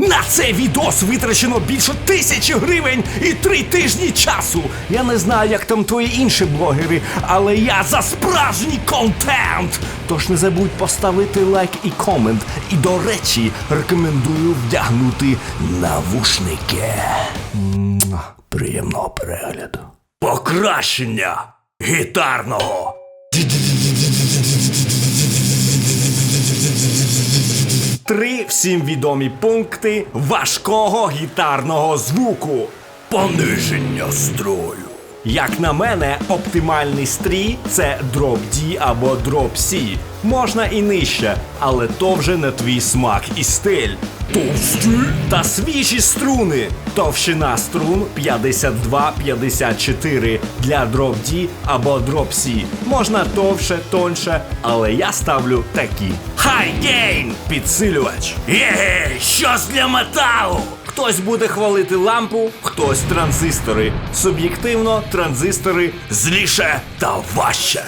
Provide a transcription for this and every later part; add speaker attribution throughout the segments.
Speaker 1: На цей відос витрачено більше тисячі гривень і три тижні часу. Я не знаю, як там твої інші блогери, але я за справжній контент. Тож не забудь поставити лайк і комент. І до речі, рекомендую вдягнути навушники. Приємного перегляду. Покращення гітарного. Три всім відомі пункти важкого гітарного звуку. Пониження строю. Як на мене, оптимальний стрій це дроп D або дроп C. Можна і нижче, але то вже не твій смак і стиль. Товсті та свіжі струни. Товщина струн 52-54 для дроп D або дроп C. Можна товше, тонше, але я ставлю такі. High gain підсилювач. Є, щось для металу. Хтось буде хвалити лампу, хтось транзистори. Суб'єктивно, транзистори зліше та важче.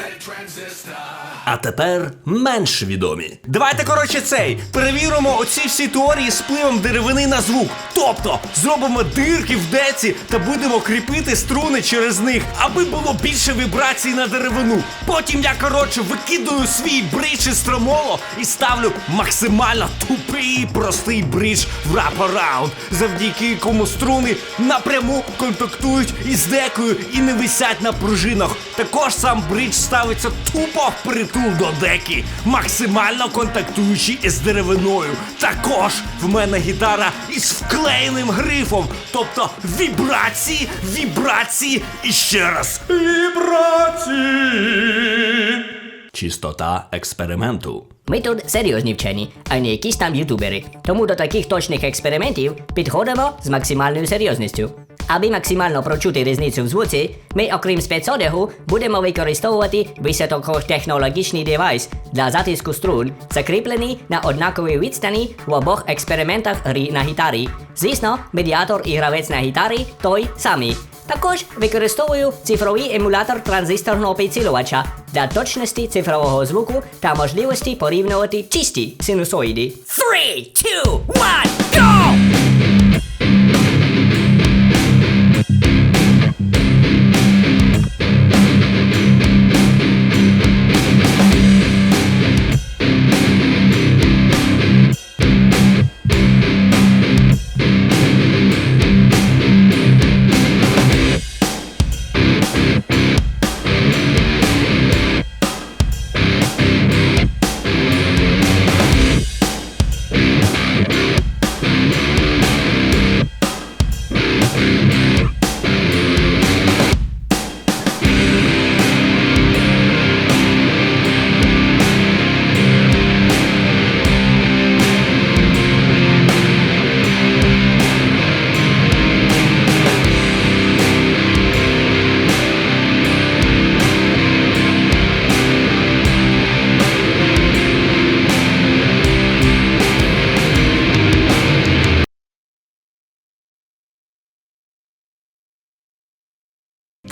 Speaker 1: А тепер менш відомі. Давайте, коротше, цей перевіримо оці всі теорії з впливом деревини на звук. Тобто зробимо дирки в деці та будемо кріпити струни через них, аби було більше вібрацій на деревину. Потім я, коротше, викидаю свій бридж із тромоло і ставлю максимально тупий простий бридж в рап-араунд, завдяки якому струни напряму контактують із декою і не висять на пружинах. Також сам бридж ставиться тупо впритул до деки, максимально контактуючи із деревиною. Також в мене гітара із вклеєним грифом, тобто вібрації, вібрації і ще раз вібрації. Чистота експерименту.
Speaker 2: Ми тут серйозні вчені, а не якісь там ютубери. Тому до таких точних експериментів підходимо з максимальною серйозністю. Аби максимально прочути різницю в звуці, ми, окрім спецодягу, будемо використовувати високотехнологічний девайс для затиску струн, закріплений на однаковій відстані в обох експериментах гри на гітарі. Звісно, медіатор і гравець на гітарі той самий. Також використовую цифровий емулятор транзисторного підсилювача для точності цифрового звуку та можливості порівнювати чисті синусоїди. 3, 2, 1, go!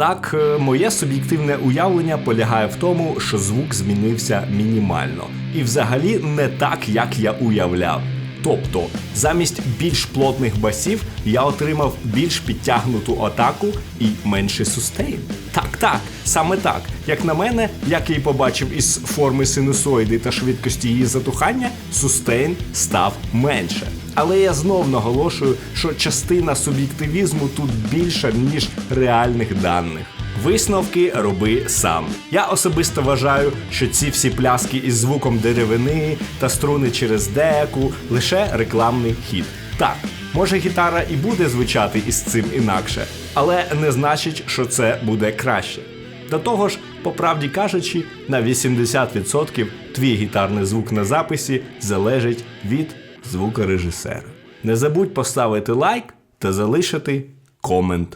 Speaker 1: Так, е, моє суб'єктивне уявлення полягає в тому, що звук змінився мінімально. І взагалі не так, як я уявляв. Тобто, замість більш плотних басів я отримав більш підтягнуту атаку і менший сустейн. Так, так, саме так. Як на мене, як я і побачив із форми синусоїди та швидкості її затухання, сустейн став менше. Але я знов наголошую, що частина суб'єктивізму тут більша, ніж реальних даних. Висновки роби сам. Я особисто вважаю, що ці всі пляски із звуком деревини та струни через деку лише рекламний хід. Так, може гітара і буде звучати із цим інакше, але не значить, що це буде краще. До того ж, по правді кажучи, на 80% твій гітарний звук на записі залежить від звукорежисера. Не забудь поставити лайк та залишити комент.